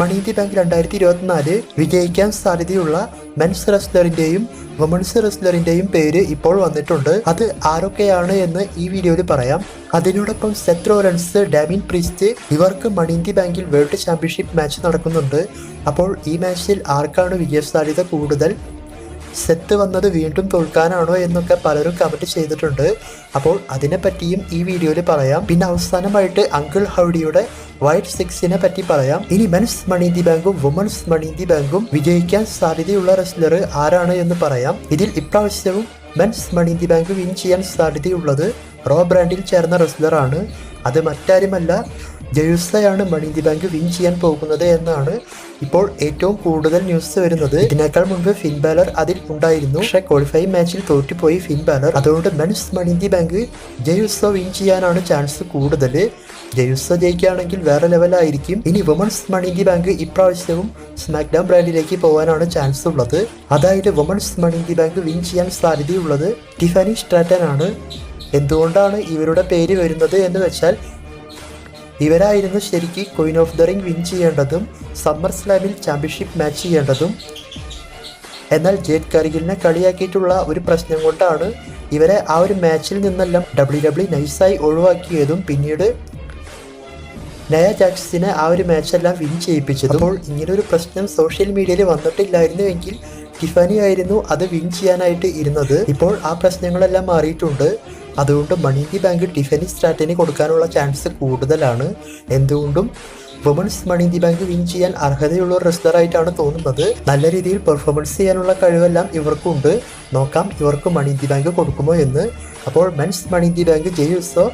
മണി bank രണ്ടായിരത്തി ഇരുപത്തിനാല് വിജയിക്കാൻ സാധ്യതയുള്ള മെൻസ് റെസ്ലറിന്റെയും വുമൺസ് റെസ്ലറിന്റെയും പേര് ഇപ്പോൾ വന്നിട്ടുണ്ട്. അത് ആരൊക്കെയാണ് എന്ന് ഈ വീഡിയോയിൽ പറയാം. അതിനോടൊപ്പം സെത്ത് റോലൻസ് ഡാമിൻ പ്രിസ്റ്റ് ഇവർക്ക് മണി ഇന്ത്യ ബാങ്കിൽ വേൾഡ് ചാമ്പ്യൻഷിപ്പ് മാച്ച് നടക്കുന്നുണ്ട്. അപ്പോൾ ഈ മാച്ചിൽ ആർക്കാണ് വിജയ സാധ്യത കൂടുതൽ? സെത്ത് വന്നത് വീണ്ടും തോൽക്കാനാണോ എന്നൊക്കെ പലരും കമന്റ് ചെയ്തിട്ടുണ്ട്. അപ്പോൾ അതിനെപ്പറ്റിയും ഈ വീഡിയോയിൽ പറയാം. പിന്നെ അവസാനമായിട്ട് അങ്കിൾ ഹൗഡിയുടെ വൈറ്റ് സിക്സിനെ പറ്റി പറയാം. ഇനി മെൻസ് മണി ഇന്ത്യ ബാങ്കും വുമൻസ് മണി ഇന്ത്യ ബാങ്കും വിജയിക്കാൻ സാധ്യതയുള്ള റെസ്ലർ ആരാണ് എന്ന് പറയാം. ഇതിൽ ഇപ്രാവശ്യവും men's money in the bank win ചെയ്യാൻ സാധ്യതയുള്ളത് റോ ബ്രാൻഡിൽ ചേർന്ന റെസ്ലറാണ് അത് മറ്റാരുമല്ല ജയുസയാണ് മണി ദി ബാങ്ക് വിൻ ചെയ്യാൻ പോകുന്നത് എന്നാണ് ഇപ്പോൾ ഏറ്റവും കൂടുതൽ ന്യൂസ് വരുന്നത്. ഇതിനേക്കാൾ മുൻപ് ഫിൻ ബാലർ അതിൽ ഉണ്ടായിരുന്നു. പക്ഷേ ക്വാളിഫൈ മാച്ചിൽ തോറ്റുപോയി ഫിൻ ബാലർ അതുകൊണ്ട് men's money the bank Jey Uso win ചെയ്യാനാണ് ചാൻസ് കൂടുതൽ. ജയുസ ജയിക്കുകയാണെങ്കിൽ വേറെ ലെവലായിരിക്കും ഇനി വുമൺസ് മണി ദി ബാങ്ക് ഇപ്രാവശ്യവും സ്മാക്ഡൗൺ ബ്രാൻഡിലേക്ക് പോകാനാണ് ചാൻസ് ഉള്ളത്. അതായത് women's money the bank win ചെയ്യാൻ സാധ്യതയുള്ളത് ടിഫാനി സ്ട്രാറ്റൻ ആണ്. എന്തുകൊണ്ടാണ് ഇവരുടെ പേര് വരുന്നത് എന്ന് വെച്ചാൽ ഇവരായിരുന്നു ശരിക്ക് queen of the ring win ചെയ്യേണ്ടതും സമ്മർ സ്ലാമിൽ ചാമ്പ്യൻഷിപ്പ് മാച്ച് ചെയ്യേണ്ടതും. എന്നാൽ ജേറ്റ് കറിഗിലിനെ കളിയാക്കിയിട്ടുള്ള ഒരു പ്രശ്നം കൊണ്ടാണ് ഇവരെ ആ ഒരു മാച്ചിൽ നിന്നെല്ലാം ഡബ്ല്യു ഡബ്ല്യു നൈസായി ഒഴിവാക്കിയതും പിന്നീട് നയ ജാക്സിനെ ആ ഒരു മാച്ചെല്ലാം വിൻ ചെയ്യിപ്പിച്ചത്. അപ്പോൾ ഇങ്ങനൊരു പ്രശ്നം സോഷ്യൽ മീഡിയയിൽ വന്നിട്ടില്ലായിരുന്നുവെങ്കിൽ ടിഫാനി ആയിരുന്നു അത് വിൻ ചെയ്യാനായിട്ട് ഇരുന്നത്. ഇപ്പോൾ ആ പ്രശ്നങ്ങളെല്ലാം മാറിയിട്ടുണ്ട്. അതുകൊണ്ട് മണി ദി ബാങ്ക് ടിഫനി സ്ട്രാറ്റിന് കൊടുക്കാനുള്ള ചാൻസ് കൂടുതലാണ്. എന്തുകൊണ്ടും women's money the bank win ചെയ്യാൻ അർഹതയുള്ള ഒരു റെസ്ലറായിട്ടാണ് തോന്നുന്നത്. നല്ല രീതിയിൽ പെർഫോമൻസ് ചെയ്യാനുള്ള കഴിവെല്ലാം ഇവർക്കുണ്ട്. നോക്കാം ഇവർക്ക് മണി ദി ബാങ്ക് കൊടുക്കുമോ എന്ന്. അപ്പോൾ men's money the bank Jey Uso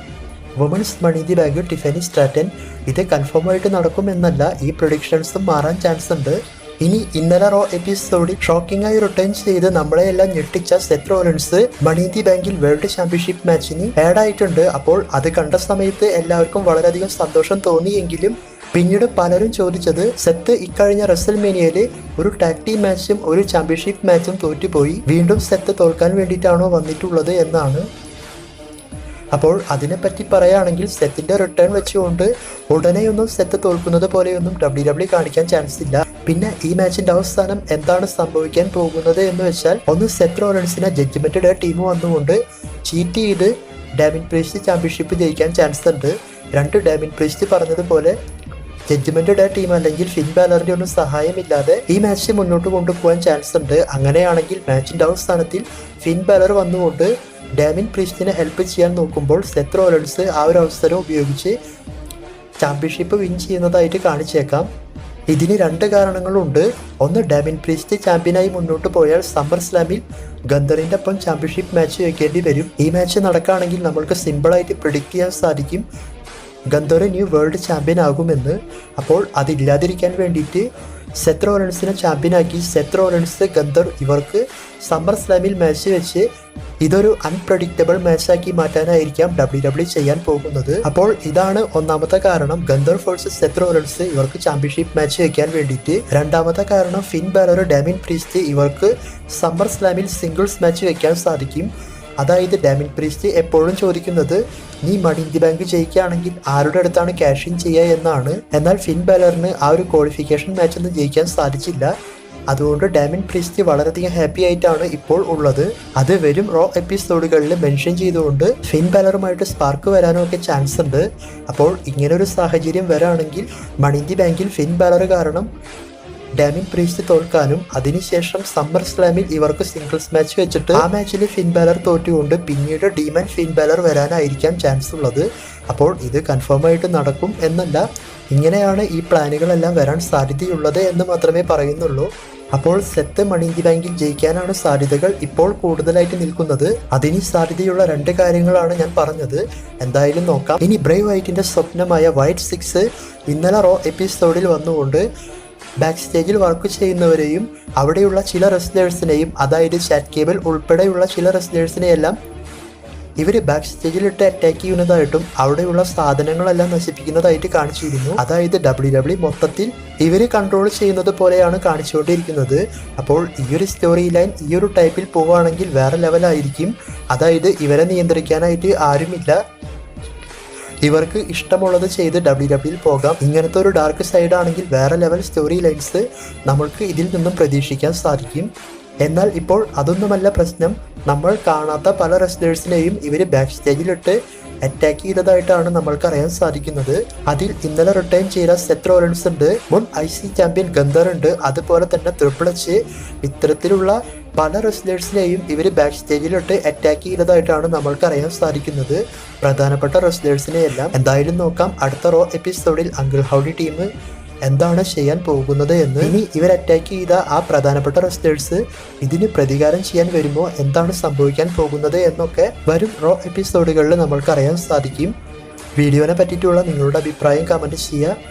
women's money the bank Tiffany Stratton ഇത് കൺഫേം ആയിട്ട് നടക്കുമെന്നല്ല ഈ പ്രൊഡിക്ഷൻസും മാറാൻ ചാൻസ് ഉണ്ട്. ഇനി ഇന്നലെ റോ എപ്പിസോഡിൽ ഷോക്കിംഗ് ആയി റിട്ടേൺ ചെയ്ത് നമ്മളെ എല്ലാം ഞെട്ടിച്ച സെത്രോലൻസ് റോലൻസ് മണി ബാങ്കിൽ വേൾഡ് ചാമ്പ്യൻഷിപ്പ് മാച്ചിന് ആഡ് ആയിട്ടുണ്ട്. അപ്പോൾ അത് കണ്ട സമയത്ത് എല്ലാവർക്കും വളരെയധികം സന്തോഷം തോന്നിയെങ്കിലും പിന്നീട് പലരും ചോദിച്ചത് സെത്ത് ഇക്കഴിഞ്ഞ റെസൽമേനിയയിൽ ഒരു ടാക് ടീം മാച്ചും ഒരു ചാമ്പ്യൻഷിപ്പ് മാച്ചും തോറ്റുപോയി. വീണ്ടും സെത്ത് തോൽക്കാൻ വേണ്ടിയിട്ടാണോ വന്നിട്ടുള്ളത് എന്നാണ് അപ്പോൾ അതിനെപ്പറ്റി പറയുകയാണെങ്കിൽ സെത്തിന്റെ റിട്ടേൺ വെച്ചുകൊണ്ട് ഉടനെയൊന്നും സെത്ത് തോൽക്കുന്നത് പോലെയൊന്നും ഡബ്ല്യു ഡബ്ല്യു കാണിക്കാൻ ചാൻസ് ഇല്ല. പിന്നെ ഈ മാച്ചിന്റെ അവസാനം എന്താണ് സംഭവിക്കാൻ പോകുന്നത് എന്ന് വെച്ചാൽ ഒന്ന് സെത്ത് റോണൻസിനെ ജഡ്ജ്മെന്റ് ടീം വന്നുകൊണ്ട് ചീറ്റ് ചെയ്ത് ഡാമിൻ പ്രീസ്റ്റ് ചാമ്പ്യൻഷിപ്പ് ജയിക്കാൻ ചാൻസ് ഉണ്ട്. രണ്ട് ഡാമിൻ പ്രീസ്റ്റ് പറഞ്ഞതുപോലെ ജഡ്ജ്മെന്റ് ടീം അല്ലെങ്കിൽ ഫിൻ ബാലറിന്റെ ഒന്നും സഹായമില്ലാതെ ഈ മാച്ച് മുന്നോട്ട് കൊണ്ടുപോകാൻ ചാൻസ് ഉണ്ട്. അങ്ങനെയാണെങ്കിൽ മാച്ചിന്റെ അവസാനത്തിൽ ഫിൻ ബാലർ വന്നുകൊണ്ട് ഡാമിൻ പ്രീസ്റ്റിനെ ഹെൽപ്പ് ചെയ്യാൻ നോക്കുമ്പോൾ സെത്ത് റോലൻസ് ആ ഒരു അവസരം ഉപയോഗിച്ച് ചാമ്പ്യൻഷിപ്പ് വിൻ ചെയ്യുന്നതായിട്ട് കാണിച്ചേക്കാം. ഇതിന് രണ്ട് കാരണങ്ങളുണ്ട്. ഒന്ന് ഡാമിൻ പ്രീസ്റ്റ് ചാമ്പ്യനായി മുന്നോട്ട് പോയാൽ സമ്മർ സ്ലാമിൽ ഗന്ധറിന്റെ ഒപ്പം ചാമ്പ്യൻഷിപ്പ് മാച്ച് വയ്ക്കേണ്ടി വരും. ഈ മാച്ച് നടക്കുകയാണെങ്കിൽ നമ്മൾക്ക് സിമ്പിളായിട്ട് പ്രിഡിക്റ്റ് ചെയ്യാൻ സാധിക്കും. ഗന്ധർ ന്യൂ വേൾഡ് ചാമ്പ്യൻ ആകുമെന്ന്. അപ്പോൾ അതില്ലാതിരിക്കാൻ വേണ്ടിയിട്ട് സെത്ത് റൺസിനെ ചാമ്പ്യനാക്കി സെത്ത് റൺസ് ഗന്ധർ ഇവർക്ക് സമ്മർ സ്ലാമിൽ മാച്ച് വെച്ച് ഇതൊരു അൺപ്രഡിക്റ്റബിൾ മാച്ചാക്കി മാറ്റാനായിരിക്കാം ഡബ്ല്യു ഡബ്ല്യു ചെയ്യാൻ പോകുന്നത്. അപ്പോൾ ഇതാണ് ഒന്നാമത്തെ കാരണം. ഗന്ധർ ഫോഴ്സസ് സെത്ത് റൺസ് ഇവർക്ക് ചാമ്പ്യൻഷിപ്പ് മാച്ച് വെക്കാൻ വേണ്ടിയിട്ട്. രണ്ടാമത്തെ കാരണം ഫിൻ ബാലർ ഡാമിൻ പ്രീസ്റ്റ് ഇവർക്ക് സമ്മർ സ്ലാമിൽ സിംഗിൾസ് മാച്ച് വെക്കാൻ സാധിക്കും. അതായത് ഡാമിൻ പ്രീസ്റ്റ് എപ്പോഴും ചോദിക്കുന്നത് നീ മണി ഇന്ത്യ ബാങ്ക് ജയിക്കുകയാണെങ്കിൽ ആരുടെ അടുത്താണ് ക്യാഷ് ഇൻ ചെയ്യുക എന്നാണ്. എന്നാൽ ഫിൻ ബാലറിന് ആ ഒരു ക്വാളിഫിക്കേഷൻ മാച്ച് ഒന്നും ജയിക്കാൻ സാധിച്ചില്ല. അതുകൊണ്ട് ഡാമിൻ പ്രീസ്റ്റ് വളരെയധികം ഹാപ്പി ആയിട്ടാണ് ഇപ്പോൾ ഉള്ളത്. അത് വരും റോ എപ്പിസോഡുകളിൽ മെൻഷൻ ചെയ്തുകൊണ്ട് ഫിൻ ബാലറുമായിട്ട് സ്പാർക്ക് വരാനും ഒക്കെ ചാൻസ് ഉണ്ട്. അപ്പോൾ ഇങ്ങനൊരു സാഹചര്യം വരാണെങ്കിൽ മണി ഇന്ത്യ ബാങ്കിൽ ഫിൻ ബാലർ കാരണം ഡാമിൻ പ്രീസ്റ്റ് തോൽക്കാനും അതിനുശേഷം സമ്മർ സ്ലാമിൽ ഇവർക്ക് സിംഗിൾസ് മാച്ച് വെച്ചിട്ട് ആ മാച്ചിൽ ഫിൻ ബാലർ തോറ്റുകൊണ്ട് പിന്നീട് ഡീമൻ ഫിൻ ബാലർ വരാനായിരിക്കാം ചാൻസ് ഉള്ളത് അപ്പോൾ ഇത് കൺഫേം ആയിട്ട് നടക്കും എന്നല്ല ഇങ്ങനെയാണ് ഈ പ്ലാനുകളെല്ലാം വരാൻ സാധ്യതയുള്ളത് എന്ന് മാത്രമേ പറയുന്നുള്ളൂ. അപ്പോൾ സെത്ത് മണിന്തി ബാങ്കിൽ ജയിക്കാനാണ് സാധ്യതകൾ ഇപ്പോൾ കൂടുതലായിട്ട് നിൽക്കുന്നത്. അതിന് സാധ്യതയുള്ള രണ്ട് കാര്യങ്ങളാണ് ഞാൻ പറഞ്ഞത്. എന്തായാലും നോക്കാം. ഇനി ബ്രേവ് വൈറ്റിന്റെ സ്വപ്നമായ വൈറ്റ് സിക്സ് ഇന്നലെ റോ എപ്പിസോഡിൽ വന്നുകൊണ്ട് ബാക്ക് സ്റ്റേജിൽ വർക്ക് ചെയ്യുന്നവരെയും അവിടെയുള്ള ചില റെസ്ലേഴ്സിനെയും അതായത് ചാറ്റ് കേബിൾ ഉൾപ്പെടെയുള്ള ചില റെസ്ലേഴ്സിനെയെല്ലാം ഇവർ ബാക്ക് സ്റ്റേജിലിട്ട് അറ്റാക്ക് ചെയ്യുന്നതായിട്ടും അവിടെയുള്ള സാധനങ്ങളെല്ലാം നശിപ്പിക്കുന്നതായിട്ട് കാണിച്ചിരുന്നു. അതായത് ഡബ്ല്യു ഡബ്ല്യു മൊത്തത്തിൽ ഇവർ കൺട്രോൾ ചെയ്യുന്നത് പോലെയാണ് കാണിച്ചുകൊണ്ടിരിക്കുന്നത്. അപ്പോൾ ഈ ഒരു സ്റ്റോറി ലൈൻ ഈ ഒരു ടൈപ്പിൽ പോവുകയാണെങ്കിൽ വേറെ ലെവലായിരിക്കും അതായത് ഇവരെ നിയന്ത്രിക്കാനായിട്ട് ആരുമില്ല. ഇവർക്ക് ഇഷ്ടമുള്ളത് ചെയ്ത് ഡബ്ല്യു ഡബ്ല്യൂയിൽ പോകാം. ഇങ്ങനത്തെ ഒരു ഡാർക്ക് സൈഡ് ആണെങ്കിൽ വേറെ ലെവൽ സ്റ്റോറി ലൈൻസ് നമ്മൾക്ക് ഇതിൽ നിന്നും പ്രതീക്ഷിക്കാൻ സാധിക്കും. എന്നാൽ ഇപ്പോൾ അതൊന്നുമല്ല പ്രശ്നം. നമ്മൾ കാണാത്ത പല റെസ്ലേഴ്സിനെയും ഇവർ ബാക്ക് സ്റ്റേജിലിട്ട് അറ്റാക്ക് ചെയ്തതായിട്ടാണ് നമ്മൾക്ക് അറിയാൻ സാധിക്കുന്നത്. അതിൽ ഇന്നലെ റിട്ടേൺ ചെയ്ത സെത്ത് റോളൻസ് ഉണ്ട് മുൻ ഐ സി ചാമ്പ്യൻ ഗന്ധർ ഉണ്ട്. അതുപോലെ തന്നെ ത്രിപ്പിൾ എച്ച് ഇത്തരത്തിലുള്ള പല റെസ്ലേഴ്സിനെയും ഇവർ ബാക്ക് സ്റ്റേജിലിട്ട് അറ്റാക്ക് ചെയ്തതായിട്ടാണ് നമ്മൾക്ക് അറിയാൻ സാധിക്കുന്നത്. പ്രധാനപ്പെട്ട റെസ്ലേഴ്സിനെയെല്ലാം എന്തായാലും നോക്കാം. അടുത്ത റോ എപ്പിസോഡിൽ അങ്കിൾ ഹൗഡി ടീം എന്താണ് ചെയ്യാൻ പോകുന്നത് എന്ന്. ഇനി ഇവർ അറ്റാക്ക് ചെയ്ത ആ പ്രധാനപ്പെട്ട റെസ്റ്റേഴ്സ് ഇതിന് പ്രതികാരം ചെയ്യാൻ വരുമോ? എന്താണ് സംഭവിക്കാൻ പോകുന്നത് എന്നൊക്കെ വരും റോ എപ്പിസോഡുകളിൽ നമ്മൾക്ക് അറിയാൻ സാധിക്കും. വീഡിയോനെ പറ്റിയിട്ടുള്ള നിങ്ങളുടെ അഭിപ്രായം കമന്റ് ചെയ്യുക.